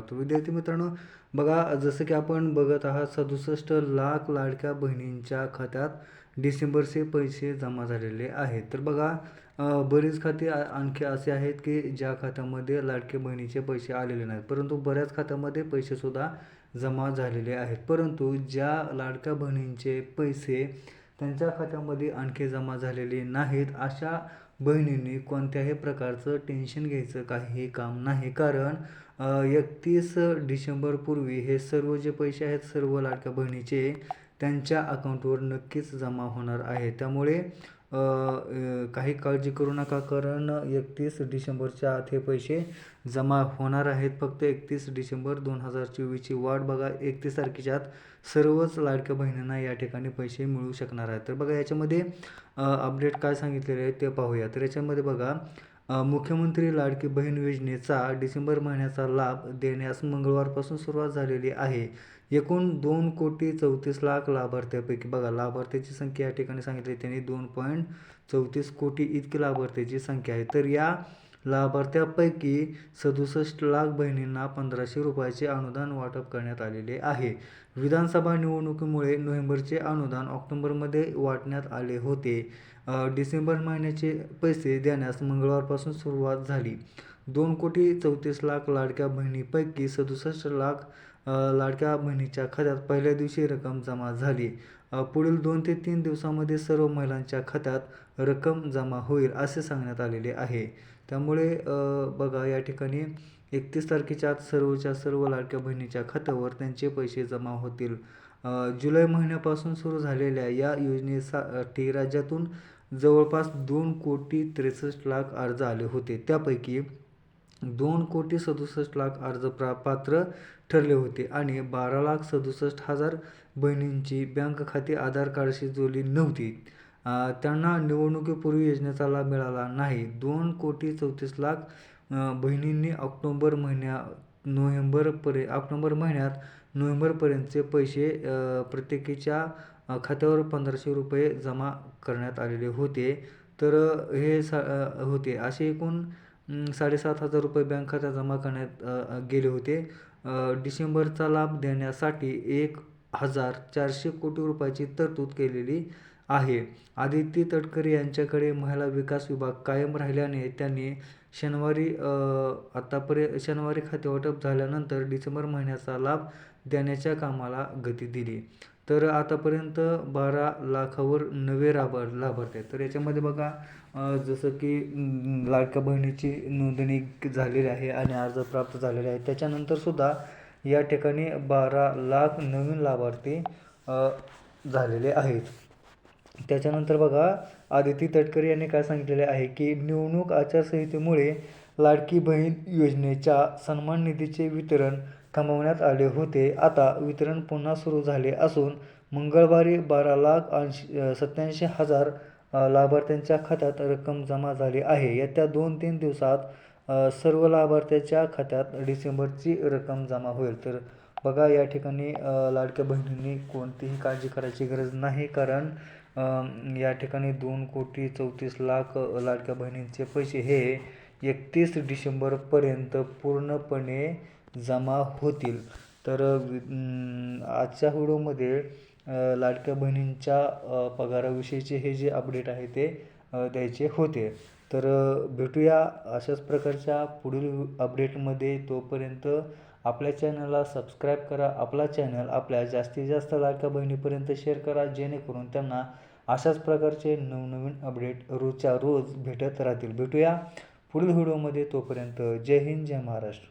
आहोत विद्यार्थी मित्रांनो बघा जसं की आपण बघत आहात सदुसष्ट लाख लाडक्या बहिणींच्या खात्यात डिसेंबरचे पैसे जमा झालेले आहेत. तर बघा बरीच खाती आणखी असे आहेत की ज्या खात्यामध्ये लाडके बहिणीचे पैसे आलेले नाहीत. परंतु बऱ्याच खात्यामध्ये पैसेसुद्धा जमा झालेले आहेत. परंतु ज्या लाडक्या बहिणींचे पैसे त्यांच्या खात्यामध्ये आणखी जमा झालेले नाहीत अशा बहिणींनी कोणत्याही प्रकारचं टेन्शन घ्यायचं काही काम नाही. कारण एकतीस डिसेंबरपूर्वी हे सर्व जे पैसे आहेत सर्व लाडक्या बहिणीचे त्यांच्या अकाउंटवर नक्कीच जमा होणार आहे. त्यामुळे काही काळजी करू नका कारण एकतीस डिसेंबरच्या आत हे पैसे जमा होणार आहेत. फक्त एकतीस डिसेंबर दोन हजार चोवीसची वाट बघा. एकतीस तारखेच्या आत सर्वच लाडक्या बहिणींना या ठिकाणी पैसे मिळू शकणार आहेत. तर बघा याच्यामध्ये अपडेट काय सांगितलेले आहे ते पाहूया. तर याच्यामध्ये बघा मुख्यमंत्री लाडकी बहीण योजनेचा डिसेंबर महिन्याचा लाभ देण्यास मंगळवारपासून सुरुवात झालेली आहे. एकूण दोन कोटी चौतीस लाख लाभार्थ्यापैकी बघा लाभार्थ्याची संख्या या ठिकाणी सांगितली त्यांनी दोन पॉईंट चौतीस कोटी इतकी लाभार्थ्याची संख्या आहे. तर या लाभार्थ्यापैकी सदुसष्ट लाख बहिणींना पंधराशे रुपयाचे अनुदान वाटप करण्यात आलेले आहे. विधानसभा निवडणुकीमुळे नोव्हेंबरचे अनुदान ऑक्टोबरमध्ये वाटण्यात आले होते. डिसेंबर महिन्याचे पैसे देण्यास मंगळवारपासून सुरुवात झाली. दोन कोटी चौतीस लाख लाडक्या बहिणीपैकी सदुसष्ट लाख लाडक्या बहिणीच्या खात्यात पहिल्या दिवशी रक्कम जमा झाली. पुढील दोन ते तीन दिवसामध्ये सर्व महिलांच्या खात्यात रक्कम जमा होईल असे सांगण्यात आलेले आहे. त्यामुळे बघा या ठिकाणी एकतीस तारखेच्या आत सर्वच्या सर्व लाडक्या बहिणीच्या खात्यावर त्यांचे पैसे जमा होतील. जुलै महिन्यापासून सुरू झालेल्या या योजनेसाठी राज्यातून जवळपास दोन कोटी त्रेसष्ट लाख अर्ज आले होते. त्यापैकी दोन कोटी सदुसष्ट लाख अर्ज प्रा पात्र ठरले होते आणि बारा लाख सदुसष्ट हजार बहिणींची बँक खाती आधार कार्डशी जोडली नव्हती. त्यांना निवडणुकीपूर्वी योजनेचा लाभ मिळाला नाही. दोन कोटी चौतीस लाख बहिणींनी ऑक्टोंबर महिन्या नोव्हेंबरपर्यंत ऑक्टोंबर महिन्यात नोव्हेंबरपर्यंतचे पैसे प्रत्येकीच्या खात्यावर पंधराशे रुपये जमा करण्यात आलेले होते. तर हे सा होते. असे एकूण साडेसात हजार रुपये बँक खात्यात जमा करण्यात गेले होते. डिसेंबरचा लाभ देण्यासाठी एक हजार चारशे कोटी रुपयाची तरतूद केलेली आहे. आदित्य तटकरे यांच्याकडे महिला विकास विभाग कायम राहिल्याने त्यांनी शनिवारी आतापर्यंत शनिवारी खाते वाटप झाल्यानंतर डिसेंबर महिन्याचा लाभ देण्याच्या कामाला गती दिली. तर आतापर्यंत बारा लाखावर नवे लाभार लाभार्थी आहेत. तर याच्यामध्ये बघा जसं की लाडक्या बहिणीची नोंदणी झालेली आहे आणि अर्ज प्राप्त झालेले आहे त्याच्यानंतरसुद्धा या ठिकाणी बारा लाख नवीन लाभार्थी झालेले आहेत. त्याच्यानंतर बघा आदिती तटकरे यांनी काय सांगितलेले आहे की निवडणूक आचारसंहितेमुळे लाडकी बहीण योजनेच्या सन्मान निधीचे वितरण थांबवण्यात आले होते. आता वितरण पुन्हा सुरू झाले असून मंगळवारी बारा लाख ऐंशी सत्याऐंशी हजार लाभार्थ्यांच्या खात्यात रक्कम जमा झाली आहे. येत्या दोन तीन दिवसात सर्व लाभार्थ्याच्या खात्यात डिसेंबरची रक्कम जमा होईल. तर बघा या ठिकाणी लाडक्या बहिणींनी कोणतीही काळजी करायची गरज नाही कारण या ठिकाणी दोन कोटी चौतीस लाख लाडक्या बहिणींचे पैसे हे एकतीस डिसेंबरपर्यंत पूर्णपणे जमा होतील. तर आजच्या व्हिडिओमध्ये लाडक्या बहिणींच्या पगाराविषयीचे हे जे अपडेट आहे ते द्यायचे होते. तर भेटूया अशाच प्रकारच्या पुढील अपडेटमध्ये तोपर्यंत आपल्या चॅनलला सबस्क्राईब करा. आपला चॅनल आपल्या जास्तीत जास्त लाडक्या बहिणीपर्यंत शेअर करा. जेणेकरून त्यांना अशाच प्रकारचे नवनवीन अपडेट रोजच्या रोज भेटत राहतील. भेटूया पुढील व्हिडिओमध्ये. तोपर्यंत जय हिंद जय महाराष्ट्र.